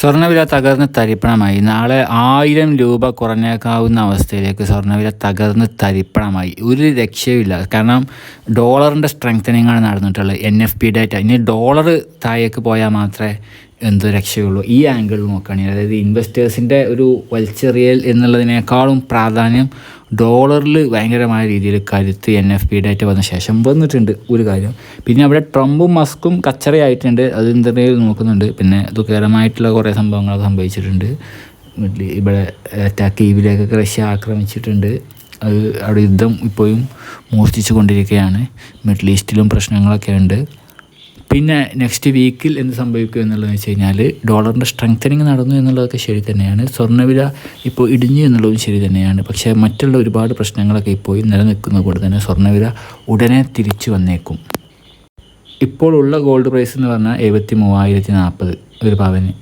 സ്വർണവില തകർന്ന് തരിപ്പണമായി. നാളെ ആയിരം രൂപ കുറഞ്ഞേക്കാവുന്ന അവസ്ഥയിലേക്ക് സ്വർണവില തകർന്ന് തരിപ്പണമായി. ഒരു രക്ഷയുമില്ല. കാരണം ഡോളറിന്റെ സ്ട്രെങ്തനിങ്ങാണ് നടന്നിട്ടുള്ളത്. എൻ എഫ് പി ഡേറ്റ ഇനി ഡോളർ താഴേക്ക് പോയാൽ മാത്രമേ എന്ത് രക്ഷയുള്ളൂ. ഈ ആംഗിൾ നോക്കുകയാണെങ്കിൽ അതായത് ഇൻവെസ്റ്റേഴ്സിന്റെ ഒരു വലിച്ചെറിയൽ എന്നുള്ളതിനേക്കാളും പ്രാധാന്യം ഡോളറിൽ ഭയങ്കരമായ രീതിയിൽ കരുത്ത് എൻ എഫ് പി ഡേറ്റ വന്ന ശേഷം വന്നിട്ടുണ്ട് ഒരു കാര്യം. പിന്നെ അവിടെ ട്രംപും മസ്കും കച്ചറയായിട്ടുണ്ട്. അത് ഇന്ത്യയിൽ നോക്കുന്നുണ്ട്. പിന്നെ ദുഃഖകരമായിട്ടുള്ള കുറേ സംഭവങ്ങളൊക്കെ സംഭവിച്ചിട്ടുണ്ട്. ഇവിടെ കീവിലേക്കൊക്കെ റഷ്യ ആക്രമിച്ചിട്ടുണ്ട്. അത് അവിടെ യുദ്ധം ഇപ്പോഴും മൂർച്ഛിച്ചു കൊണ്ടിരിക്കുകയാണ് മിഡിൽ ഈസ്റ്റിലും പ്രശ്നങ്ങളൊക്കെ ഉണ്ട്. പിന്നെ നെക്സ്റ്റ് വീക്കിൽ എന്ത് സംഭവിക്കും എന്നുള്ളതെന്ന് വെച്ച് കഴിഞ്ഞാൽ ഡോളറിന്റെ സ്ട്രെങ്തനിങ് നടന്നു എന്നുള്ളതൊക്കെ ശരി തന്നെയാണ്. സ്വർണവില ഇപ്പോൾ ഇടിഞ്ഞു എന്നുള്ളതും ശരി തന്നെയാണ്. പക്ഷേ മറ്റുള്ള ഒരുപാട് പ്രശ്നങ്ങളൊക്കെ ഇപ്പോൾ നിലനിൽക്കുന്നത് കൊണ്ട് തന്നെ സ്വർണവില ഉടനെ തിരിച്ചു വന്നേക്കും. ഇപ്പോൾ ഉള്ള ഗോൾഡ് പ്രൈസ് എന്ന് പറഞ്ഞാൽ എഴുപത്തി മൂവായിരത്തി നാൽപ്പത് ഒരു പവന്.